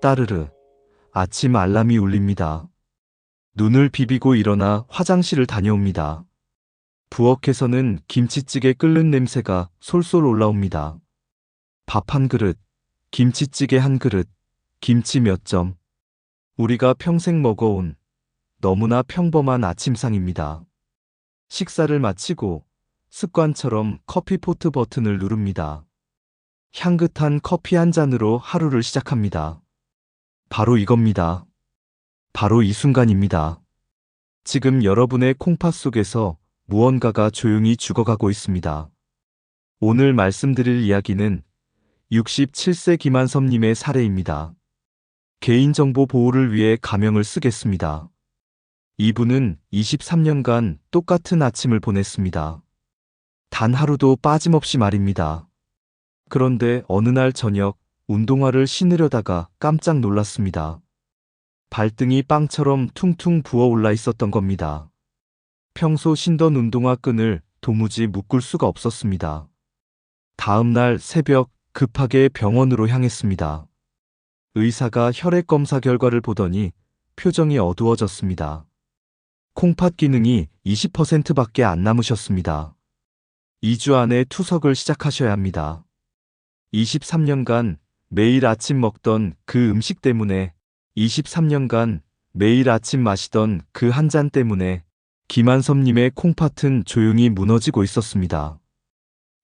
따르르. 아침 알람이 울립니다. 눈을 비비고 일어나 화장실을 다녀옵니다. 부엌에서는 김치찌개 끓는 냄새가 솔솔 올라옵니다. 밥 한 그릇, 김치찌개 한 그릇, 김치 몇 점. 우리가 평생 먹어온 너무나 평범한 아침상입니다. 식사를 마치고 습관처럼 커피 포트 버튼을 누릅니다. 향긋한 커피 한 잔으로 하루를 시작합니다. 바로 이겁니다. 바로 이 순간입니다. 지금 여러분의 콩팥 속에서 무언가가 조용히 죽어가고 있습니다. 오늘 말씀드릴 이야기는 67세 김한섭님의 사례입니다. 개인정보 보호를 위해 가명을 쓰겠습니다. 이분은 23년간 똑같은 아침을 보냈습니다. 단 하루도 빠짐없이 말입니다. 그런데 어느 날 저녁 운동화를 신으려다가 깜짝 놀랐습니다. 발등이 빵처럼 퉁퉁 부어 올라 있었던 겁니다. 평소 신던 운동화 끈을 도무지 묶을 수가 없었습니다. 다음 날 새벽 급하게 병원으로 향했습니다. 의사가 혈액 검사 결과를 보더니 표정이 어두워졌습니다. 콩팥 기능이 20%밖에 안 남으셨습니다. 2주 안에 투석을 시작하셔야 합니다. 23년간 매일 아침 먹던 그 음식 때문에 23년간 매일 아침 마시던 그 한 잔 때문에 김한섭님의 콩팥은 조용히 무너지고 있었습니다.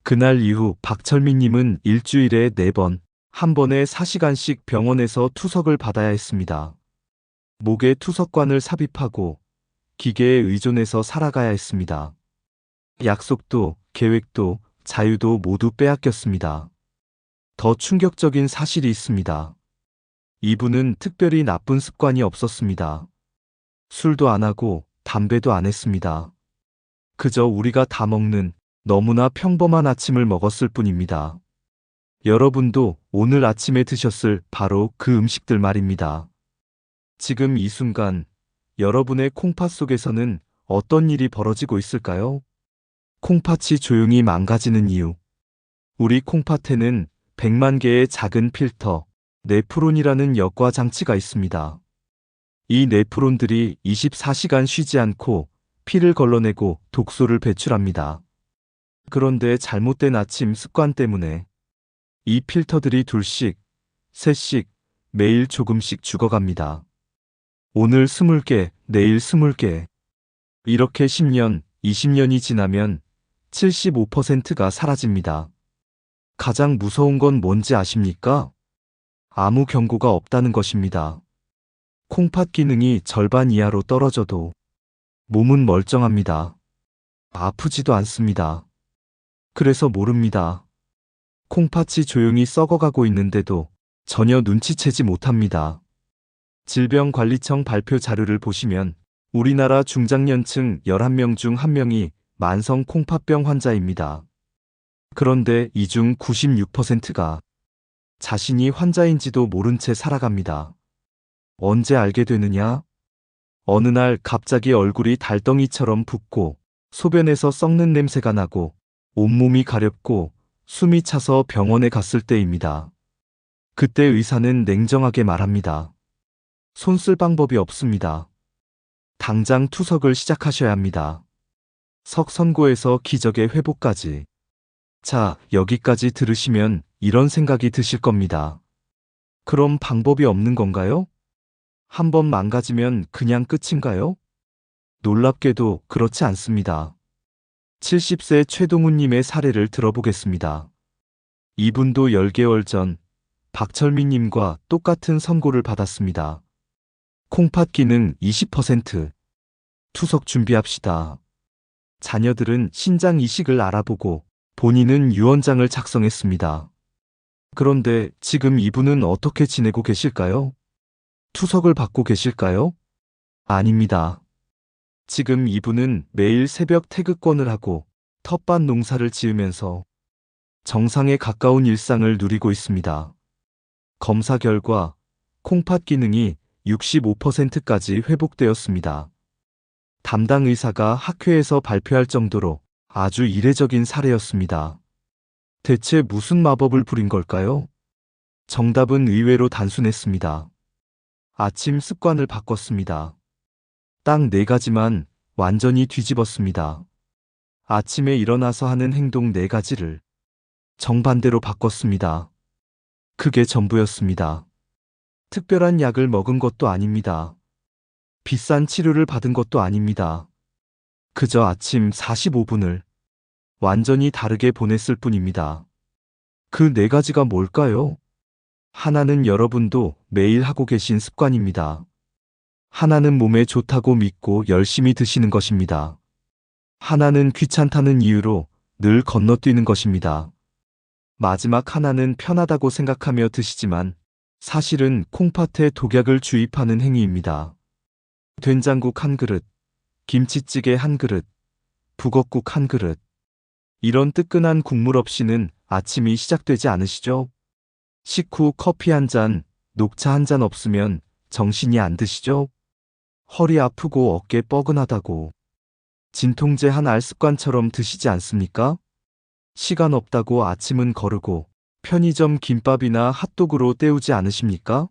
그날 이후 박철민님은 일주일에 4번, 한 번에 4시간씩 병원에서 투석을 받아야 했습니다. 목에 투석관을 삽입하고 기계에 의존해서 살아가야 했습니다. 약속도, 계획도, 자유도 모두 빼앗겼습니다. 더 충격적인 사실이 있습니다. 이분은 특별히 나쁜 습관이 없었습니다. 술도 안 하고 담배도 안 했습니다. 그저 우리가 다 먹는 너무나 평범한 아침을 먹었을 뿐입니다. 여러분도 오늘 아침에 드셨을 바로 그 음식들 말입니다. 지금 이 순간 여러분의 콩팥 속에서는 어떤 일이 벌어지고 있을까요? 콩팥이 조용히 망가지는 이유. 우리 콩팥에는 100만 개의 작은 필터, 네프론이라는 역과 장치가 있습니다. 이 네프론들이 24시간 쉬지 않고 피를 걸러내고 독소를 배출합니다. 그런데 잘못된 아침 습관 때문에 이 필터들이 둘씩, 셋씩, 매일 조금씩 죽어갑니다. 오늘 20개, 내일 20개. 이렇게 10년, 20년이 지나면 75%가 사라집니다. 가장 무서운 건 뭔지 아십니까? 아무 경고가 없다는 것입니다. 콩팥 기능이 절반 이하로 떨어져도 몸은 멀쩡합니다. 아프지도 않습니다. 그래서 모릅니다. 콩팥이 조용히 썩어가고 있는데도 전혀 눈치채지 못합니다. 질병관리청 발표 자료를 보시면 우리나라 중장년층 11명 중 1명이 만성 콩팥병 환자입니다. 그런데 이 중 96%가 자신이 환자인지도 모른 채 살아갑니다. 언제 알게 되느냐? 어느 날 갑자기 얼굴이 달덩이처럼 붓고 소변에서 썩는 냄새가 나고 온몸이 가렵고 숨이 차서 병원에 갔을 때입니다. 그때 의사는 냉정하게 말합니다. 손 쓸 방법이 없습니다. 당장 투석을 시작하셔야 합니다. 석 선고에서 기적의 회복까지. 자, 여기까지 들으시면 이런 생각이 드실 겁니다. 그럼 방법이 없는 건가요? 한번 망가지면 그냥 끝인가요? 놀랍게도 그렇지 않습니다. 70세 최동훈님의 사례를 들어보겠습니다. 이분도 10개월 전 박철민님과 똑같은 선고를 받았습니다. 콩팥 기능 20% 투석 준비합시다. 자녀들은 신장 이식을 알아보고 본인은 유언장을 작성했습니다. 그런데 지금 이분은 어떻게 지내고 계실까요? 투석을 받고 계실까요? 아닙니다. 지금 이분은 매일 새벽 태극권을 하고 텃밭 농사를 지으면서 정상에 가까운 일상을 누리고 있습니다. 검사 결과 콩팥 기능이 65%까지 회복되었습니다. 담당 의사가 학회에서 발표할 정도로 아주 이례적인 사례였습니다. 대체 무슨 마법을 부린 걸까요? 정답은 의외로 단순했습니다. 아침 습관을 바꿨습니다. 딱 네 가지만 완전히 뒤집었습니다. 아침에 일어나서 하는 행동 네 가지를 정반대로 바꿨습니다. 그게 전부였습니다. 특별한 약을 먹은 것도 아닙니다. 비싼 치료를 받은 것도 아닙니다. 그저 아침 45분을 완전히 다르게 보냈을 뿐입니다. 그 네 가지가 뭘까요? 하나는 여러분도 매일 하고 계신 습관입니다. 하나는 몸에 좋다고 믿고 열심히 드시는 것입니다. 하나는 귀찮다는 이유로 늘 건너뛰는 것입니다. 마지막 하나는 편하다고 생각하며 드시지만 사실은 콩팥에 독약을 주입하는 행위입니다. 된장국 한 그릇, 김치찌개 한 그릇, 북엇국 한 그릇. 이런 뜨끈한 국물 없이는 아침이 시작되지 않으시죠? 식후 커피 한 잔, 녹차 한 잔 없으면 정신이 안 드시죠? 허리 아프고 어깨 뻐근하다고. 진통제 한 알 습관처럼 드시지 않습니까? 시간 없다고 아침은 거르고 편의점 김밥이나 핫도그로 때우지 않으십니까?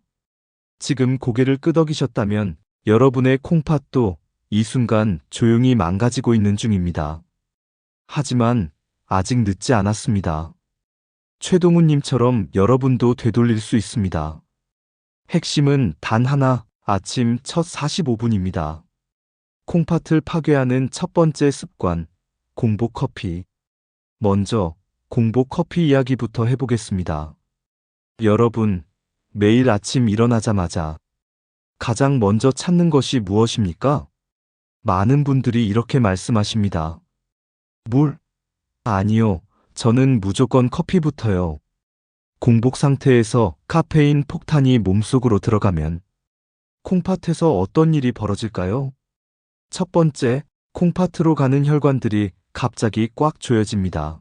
지금 고개를 끄덕이셨다면 여러분의 콩팥도 이 순간 조용히 망가지고 있는 중입니다. 하지만 아직 늦지 않았습니다. 최동훈님처럼 여러분도 되돌릴 수 있습니다. 핵심은 단 하나, 아침 첫 45분입니다. 콩팥을 파괴하는 첫 번째 습관, 공복 커피. 먼저 공복 커피 이야기부터 해보겠습니다. 여러분, 매일 아침 일어나자마자 가장 먼저 찾는 것이 무엇입니까? 많은 분들이 이렇게 말씀하십니다. 물? 아니요, 저는 무조건 커피부터요. 공복 상태에서 카페인 폭탄이 몸속으로 들어가면 콩팥에서 어떤 일이 벌어질까요? 첫 번째, 콩팥으로 가는 혈관들이 갑자기 꽉 조여집니다.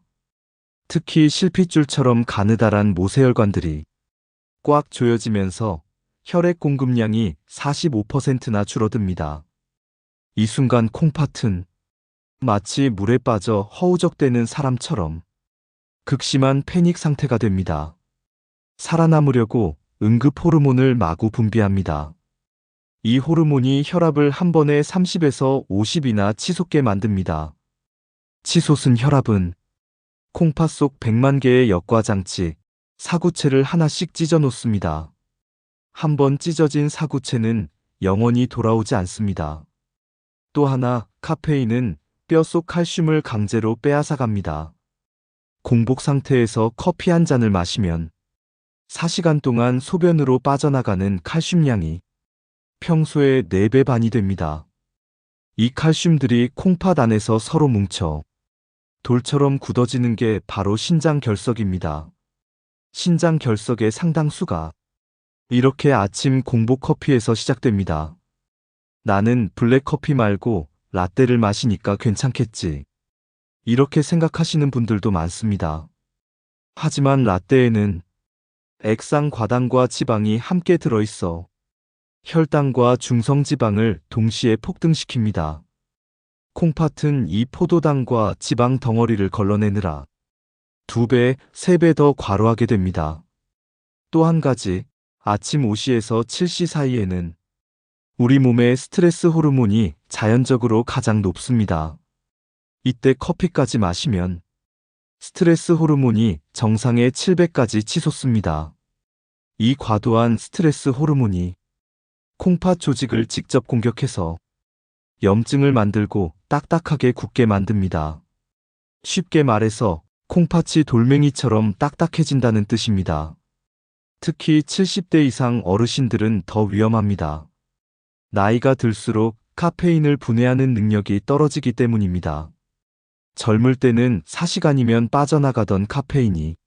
특히 실핏줄처럼 가느다란 모세혈관들이 꽉 조여지면서 혈액 공급량이 45%나 줄어듭니다. 이 순간 콩팥은 마치 물에 빠져 허우적대는 사람처럼 극심한 패닉 상태가 됩니다. 살아남으려고 응급 호르몬을 마구 분비합니다. 이 호르몬이 혈압을 한 번에 30에서 50이나 치솟게 만듭니다. 치솟은 혈압은 콩팥 속 100만 개의 역과장치, 사구체를 하나씩 찢어 놓습니다. 한 번 찢어진 사구체는 영원히 돌아오지 않습니다. 또 하나, 카페인은 뼈 속 칼슘을 강제로 빼앗아갑니다. 공복 상태에서 커피 한 잔을 마시면 4시간 동안 소변으로 빠져나가는 칼슘량이 평소의 4배 반이 됩니다. 이 칼슘들이 콩팥 안에서 서로 뭉쳐 돌처럼 굳어지는 게 바로 신장 결석입니다. 신장 결석의 상당수가 이렇게 아침 공복 커피에서 시작됩니다. 나는 블랙 커피 말고 라떼를 마시니까 괜찮겠지. 이렇게 생각하시는 분들도 많습니다. 하지만 라떼에는 액상 과당과 지방이 함께 들어있어 혈당과 중성지방을 동시에 폭등시킵니다. 콩팥은 이 포도당과 지방 덩어리를 걸러내느라 두 배, 세 배 더 과로하게 됩니다. 또 한 가지, 아침 5시에서 7시 사이에는 우리 몸의 스트레스 호르몬이 자연적으로 가장 높습니다. 이때 커피까지 마시면 스트레스 호르몬이 정상의 7배까지 치솟습니다. 이 과도한 스트레스 호르몬이 콩팥 조직을 직접 공격해서 염증을 만들고 딱딱하게 굳게 만듭니다. 쉽게 말해서 콩팥이 돌멩이처럼 딱딱해진다는 뜻입니다. 특히 70대 이상 어르신들은 더 위험합니다. 나이가 들수록 카페인을 분해하는 능력이 떨어지기 때문입니다. 젊을 때는 4시간이면 빠져나가던 카페인이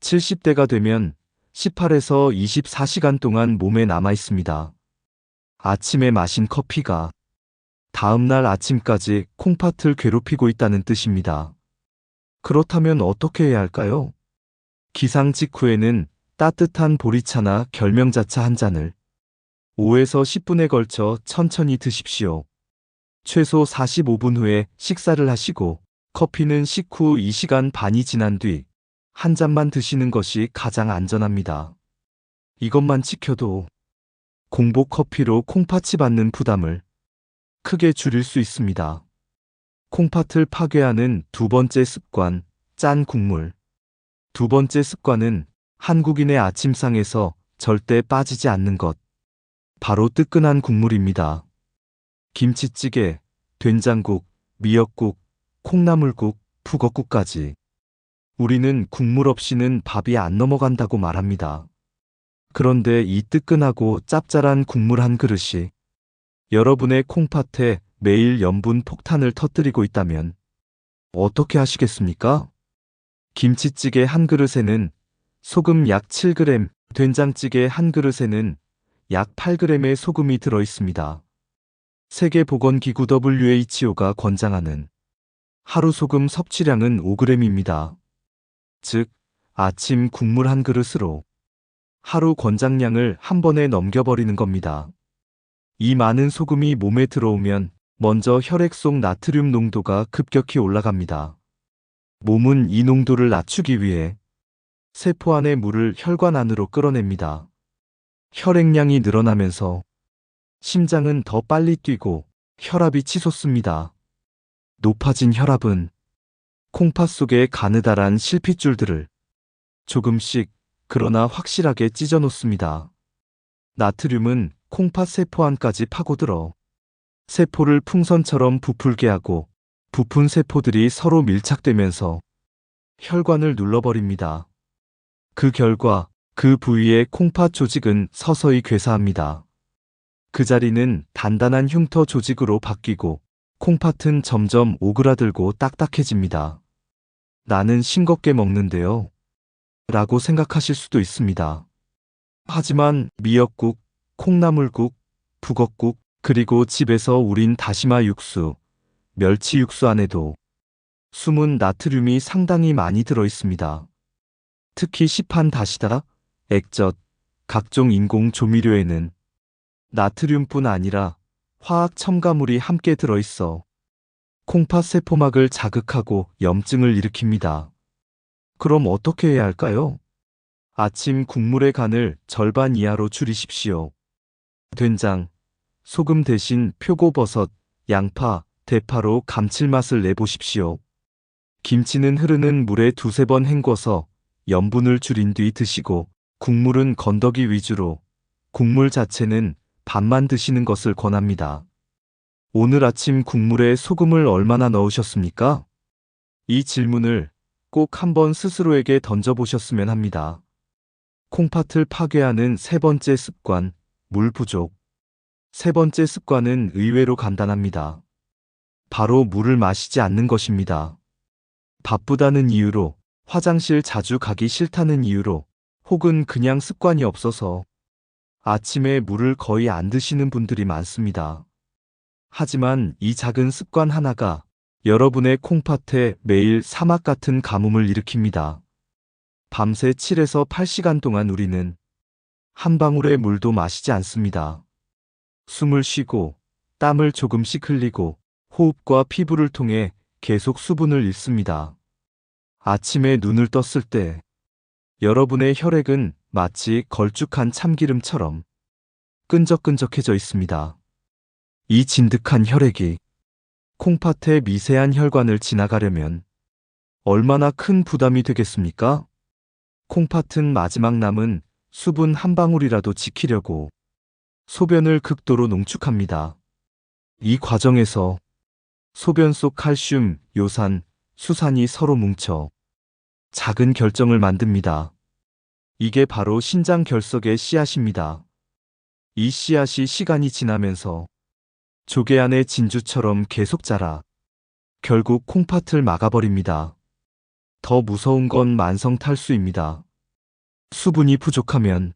70대가 되면 18에서 24시간 동안 몸에 남아 있습니다. 아침에 마신 커피가 다음날 아침까지 콩팥을 괴롭히고 있다는 뜻입니다. 그렇다면 어떻게 해야 할까요? 기상 직후에는 따뜻한 보리차나 결명자차 한 잔을 5에서 10분에 걸쳐 천천히 드십시오. 최소 45분 후에 식사를 하시고 커피는 식후 2시간 반이 지난 뒤 한 잔만 드시는 것이 가장 안전합니다. 이것만 지켜도 공복 커피로 콩팥이 받는 부담을 크게 줄일 수 있습니다. 콩팥을 파괴하는 두 번째 습관, 짠 국물. 두 번째 습관은 한국인의 아침상에서 절대 빠지지 않는 것. 바로 뜨끈한 국물입니다. 김치찌개, 된장국, 미역국, 콩나물국, 북엇국까지. 우리는 국물 없이는 밥이 안 넘어간다고 말합니다. 그런데 이 뜨끈하고 짭짤한 국물 한 그릇이 여러분의 콩팥에 매일 염분 폭탄을 터뜨리고 있다면 어떻게 하시겠습니까? 김치찌개 한 그릇에는 소금 약 7g, 된장찌개 한 그릇에는 약 8g의 소금이 들어 있습니다. 세계보건기구 WHO가 권장하는 하루 소금 섭취량은 5g입니다. 즉, 아침 국물 한 그릇으로 하루 권장량을 한 번에 넘겨버리는 겁니다. 이 많은 소금이 몸에 들어오면 먼저 혈액 속 나트륨 농도가 급격히 올라갑니다. 몸은 이 농도를 낮추기 위해 세포 안의 물을 혈관 안으로 끌어냅니다. 혈액량이 늘어나면서 심장은 더 빨리 뛰고 혈압이 치솟습니다. 높아진 혈압은 콩팥 속의 가느다란 실핏줄들을 조금씩 그러나 확실하게 찢어 놓습니다. 나트륨은 콩팥 세포 안까지 파고들어 세포를 풍선처럼 부풀게 하고 부푼 세포들이 서로 밀착되면서 혈관을 눌러버립니다. 그 결과 그 부위의 콩팥 조직은 서서히 괴사합니다. 그 자리는 단단한 흉터 조직으로 바뀌고 콩팥은 점점 오그라들고 딱딱해집니다. 나는 싱겁게 먹는데요. 라고 생각하실 수도 있습니다. 하지만 미역국, 콩나물국, 북엇국, 그리고 집에서 우린 다시마 육수, 멸치 육수 안에도 숨은 나트륨이 상당히 많이 들어 있습니다. 특히 시판 다시다, 액젓, 각종 인공 조미료에는 나트륨뿐 아니라 화학 첨가물이 함께 들어 있어 콩팥 세포막을 자극하고 염증을 일으킵니다. 그럼 어떻게 해야 할까요? 아침 국물의 간을 절반 이하로 줄이십시오. 된장, 소금 대신 표고버섯, 양파, 대파로 감칠맛을 내보십시오. 김치는 흐르는 물에 두세 번 헹궈서 염분을 줄인 뒤 드시고 국물은 건더기 위주로 국물 자체는 반만 드시는 것을 권합니다. 오늘 아침 국물에 소금을 얼마나 넣으셨습니까? 이 질문을 꼭 한번 스스로에게 던져보셨으면 합니다. 콩팥을 파괴하는 세 번째 습관, 물 부족. 세 번째 습관은 의외로 간단합니다. 바로 물을 마시지 않는 것입니다. 바쁘다는 이유로, 화장실 자주 가기 싫다는 이유로, 혹은 그냥 습관이 없어서 아침에 물을 거의 안 드시는 분들이 많습니다. 하지만 이 작은 습관 하나가 여러분의 콩팥에 매일 사막 같은 가뭄을 일으킵니다. 밤새 7에서 8시간 동안 우리는 한 방울의 물도 마시지 않습니다. 숨을 쉬고 땀을 조금씩 흘리고 호흡과 피부를 통해 계속 수분을 잃습니다. 아침에 눈을 떴을 때 여러분의 혈액은 마치 걸쭉한 참기름처럼 끈적끈적해져 있습니다. 이 진득한 혈액이 콩팥의 미세한 혈관을 지나가려면 얼마나 큰 부담이 되겠습니까? 콩팥은 마지막 남은 수분 한 방울이라도 지키려고 소변을 극도로 농축합니다. 이 과정에서 소변 속 칼슘, 요산, 수산이 서로 뭉쳐 작은 결정을 만듭니다. 이게 바로 신장 결석의 씨앗입니다. 이 씨앗이 시간이 지나면서 조개 안의 진주처럼 계속 자라 결국 콩팥을 막아버립니다. 더 무서운 건 만성 탈수입니다. 수분이 부족하면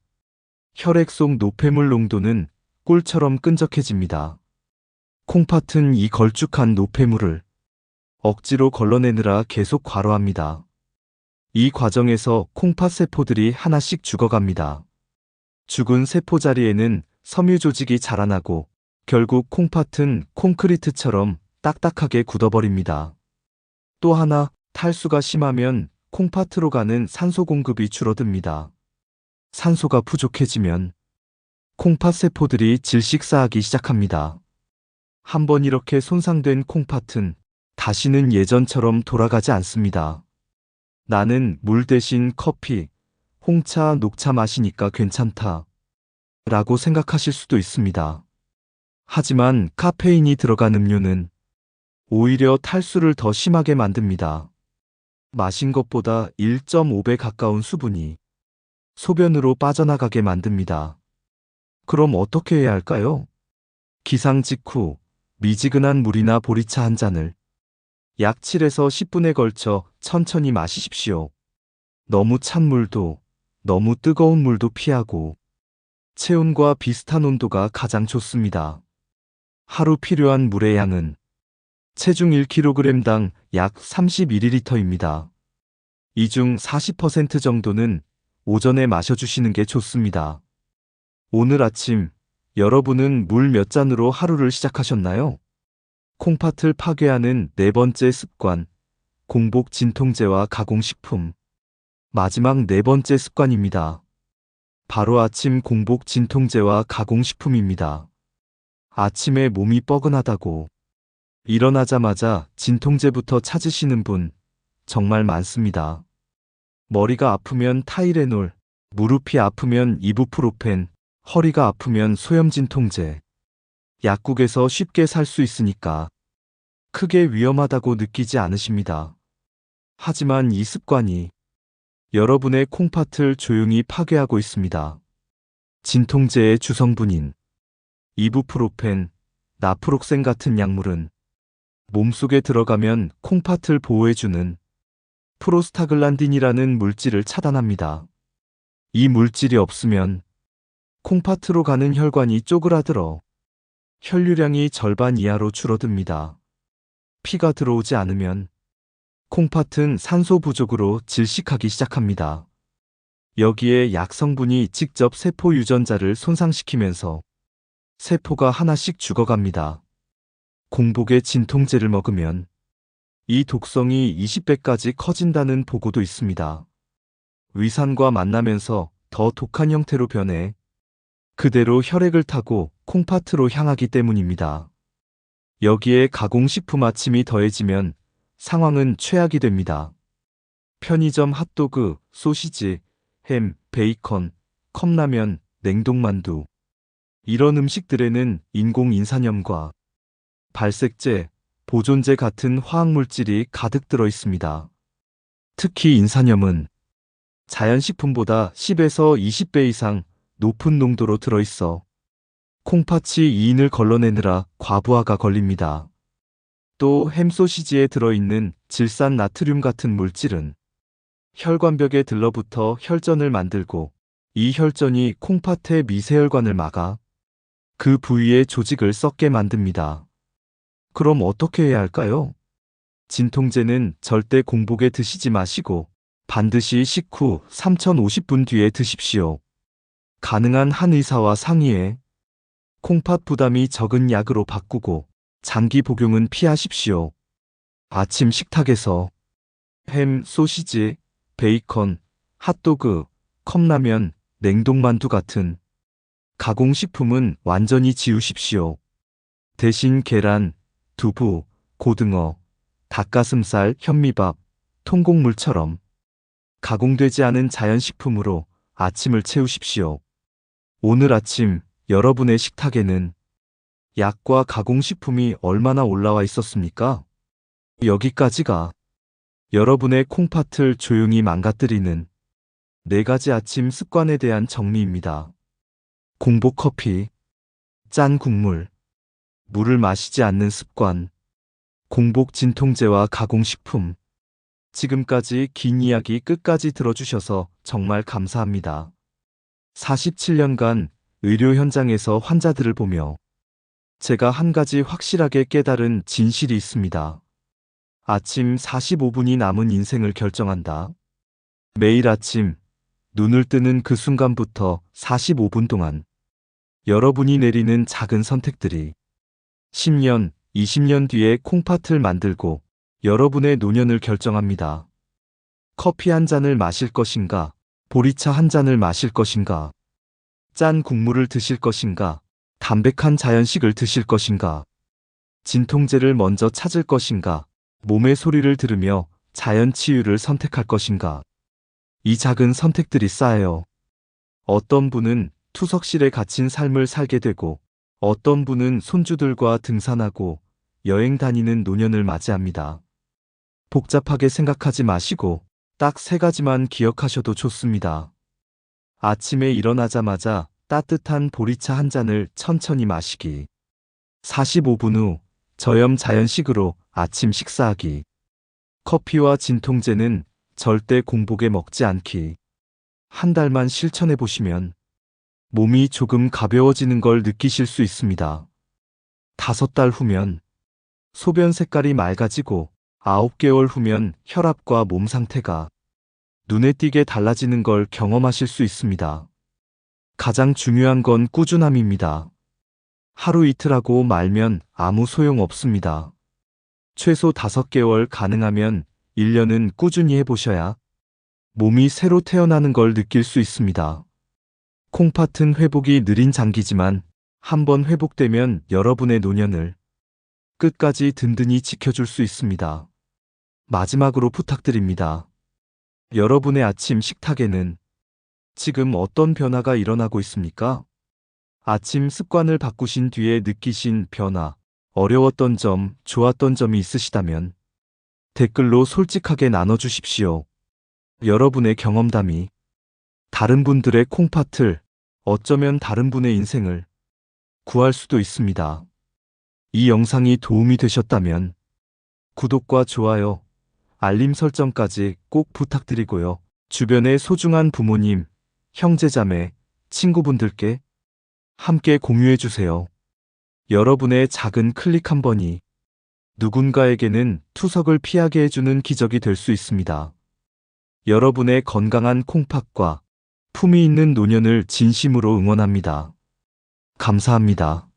혈액 속 노폐물 농도는 꿀처럼 끈적해집니다. 콩팥은 이 걸쭉한 노폐물을 억지로 걸러내느라 계속 과로합니다. 이 과정에서 콩팥 세포들이 하나씩 죽어갑니다. 죽은 세포 자리에는 섬유 조직이 자라나고 결국 콩팥은 콘크리트처럼 딱딱하게 굳어버립니다. 또 하나 탈수가 심하면 콩팥으로 가는 산소 공급이 줄어듭니다. 산소가 부족해지면 콩팥 세포들이 질식사하기 시작합니다. 한번 이렇게 손상된 콩팥은 다시는 예전처럼 돌아가지 않습니다. 나는 물 대신 커피, 홍차, 녹차 마시니까 괜찮다. 라고 생각하실 수도 있습니다. 하지만 카페인이 들어간 음료는 오히려 탈수를 더 심하게 만듭니다. 마신 것보다 1.5배 가까운 수분이 소변으로 빠져나가게 만듭니다. 그럼 어떻게 해야 할까요? 기상 직후 미지근한 물이나 보리차 한 잔을 약 7에서 10분에 걸쳐 천천히 마시십시오. 너무 찬 물도 너무 뜨거운 물도 피하고 체온과 비슷한 온도가 가장 좋습니다. 하루 필요한 물의 양은 체중 1kg당 약 31ml입니다. 이 중 40% 정도는 오전에 마셔주시는 게 좋습니다. 오늘 아침 여러분은 물 몇 잔으로 하루를 시작하셨나요? 콩팥을 파괴하는 네 번째 습관, 공복 진통제와 가공식품. 마지막 네 번째 습관입니다. 바로 아침 공복 진통제와 가공식품입니다. 아침에 몸이 뻐근하다고 일어나자마자 진통제부터 찾으시는 분 정말 많습니다. 머리가 아프면 타이레놀, 무릎이 아프면 이부프로펜, 허리가 아프면 소염진통제. 약국에서 쉽게 살 수 있으니까 크게 위험하다고 느끼지 않으십니다. 하지만 이 습관이 여러분의 콩팥을 조용히 파괴하고 있습니다. 진통제의 주성분인 이부프로펜, 나프록센 같은 약물은 몸속에 들어가면 콩팥을 보호해주는 프로스타글란딘이라는 물질을 차단합니다. 이 물질이 없으면 콩팥으로 가는 혈관이 쪼그라들어 혈류량이 절반 이하로 줄어듭니다. 피가 들어오지 않으면 콩팥은 산소 부족으로 질식하기 시작합니다. 여기에 약 성분이 직접 세포 유전자를 손상시키면서 세포가 하나씩 죽어갑니다. 공복에 진통제를 먹으면 이 독성이 20배까지 커진다는 보고도 있습니다. 위산과 만나면서 더 독한 형태로 변해 그대로 혈액을 타고 콩팥으로 향하기 때문입니다. 여기에 가공식품 아침이 더해지면 상황은 최악이 됩니다. 편의점 핫도그, 소시지, 햄, 베이컨, 컵라면, 냉동만두. 이런 음식들에는 인공인산염과 발색제, 보존제 같은 화학물질이 가득 들어 있습니다. 특히 인산염은 자연식품보다 10에서 20배 이상 높은 농도로 들어있어 콩팥이 이인을 걸러내느라 과부하가 걸립니다. 또 햄소시지에 들어있는 질산 나트륨 같은 물질은 혈관벽에 들러붙어 혈전을 만들고 이 혈전이 콩팥의 미세혈관을 막아 그 부위의 조직을 썩게 만듭니다. 그럼 어떻게 해야 할까요? 진통제는 절대 공복에 드시지 마시고 반드시 식후 3050분 뒤에 드십시오. 가능한 한 의사와 상의해 콩팥 부담이 적은 약으로 바꾸고 장기 복용은 피하십시오. 아침 식탁에서 햄, 소시지, 베이컨, 핫도그, 컵라면, 냉동만두 같은 가공식품은 완전히 지우십시오. 대신 계란, 두부, 고등어, 닭가슴살, 현미밥, 통곡물처럼 가공되지 않은 자연식품으로 아침을 채우십시오. 오늘 아침 여러분의 식탁에는 약과 가공식품이 얼마나 올라와 있었습니까? 여기까지가 여러분의 콩팥을 조용히 망가뜨리는 네 가지 아침 습관에 대한 정리입니다. 공복 커피, 짠 국물, 물을 마시지 않는 습관, 공복 진통제와 가공식품. 지금까지 긴 이야기 끝까지 들어주셔서 정말 감사합니다. 47년간 의료 현장에서 환자들을 보며 제가 한 가지 확실하게 깨달은 진실이 있습니다. 아침 45분이 남은 인생을 결정한다. 매일 아침 눈을 뜨는 그 순간부터 45분 동안 여러분이 내리는 작은 선택들이 10년, 20년 뒤에 콩팥을 만들고 여러분의 노년을 결정합니다. 커피 한 잔을 마실 것인가, 보리차 한 잔을 마실 것인가? 짠 국물을 드실 것인가? 담백한 자연식을 드실 것인가? 진통제를 먼저 찾을 것인가? 몸의 소리를 들으며 자연 치유를 선택할 것인가? 이 작은 선택들이 쌓여 어떤 분은 투석실에 갇힌 삶을 살게 되고 어떤 분은 손주들과 등산하고 여행 다니는 노년을 맞이합니다. 복잡하게 생각하지 마시고 딱 세 가지만 기억하셔도 좋습니다. 아침에 일어나자마자 따뜻한 보리차 한 잔을 천천히 마시기. 45분 후 저염 자연식으로 아침 식사하기. 커피와 진통제는 절대 공복에 먹지 않기. 한 달만 실천해 보시면 몸이 조금 가벼워지는 걸 느끼실 수 있습니다. 다섯 달 후면 소변 색깔이 맑아지고 아홉 개월 후면 혈압과 몸 상태가 눈에 띄게 달라지는 걸 경험하실 수 있습니다. 가장 중요한 건 꾸준함입니다. 하루 이틀 하고 말면 아무 소용 없습니다. 최소 5개월 가능하면 1년은 꾸준히 해보셔야 몸이 새로 태어나는 걸 느낄 수 있습니다. 콩팥은 회복이 느린 장기지만 한번 회복되면 여러분의 노년을 끝까지 든든히 지켜줄 수 있습니다. 마지막으로 부탁드립니다. 여러분의 아침 식탁에는 지금 어떤 변화가 일어나고 있습니까? 아침 습관을 바꾸신 뒤에 느끼신 변화, 어려웠던 점, 좋았던 점이 있으시다면 댓글로 솔직하게 나눠주십시오. 여러분의 경험담이 다른 분들의 콩팥을 어쩌면 다른 분의 인생을 구할 수도 있습니다. 이 영상이 도움이 되셨다면 구독과 좋아요, 알림 설정까지 꼭 부탁드리고요. 주변의 소중한 부모님, 형제자매, 친구분들께 함께 공유해 주세요. 여러분의 작은 클릭 한 번이 누군가에게는 투석을 피하게 해주는 기적이 될 수 있습니다. 여러분의 건강한 콩팥과 품위 있는 노년을 진심으로 응원합니다. 감사합니다.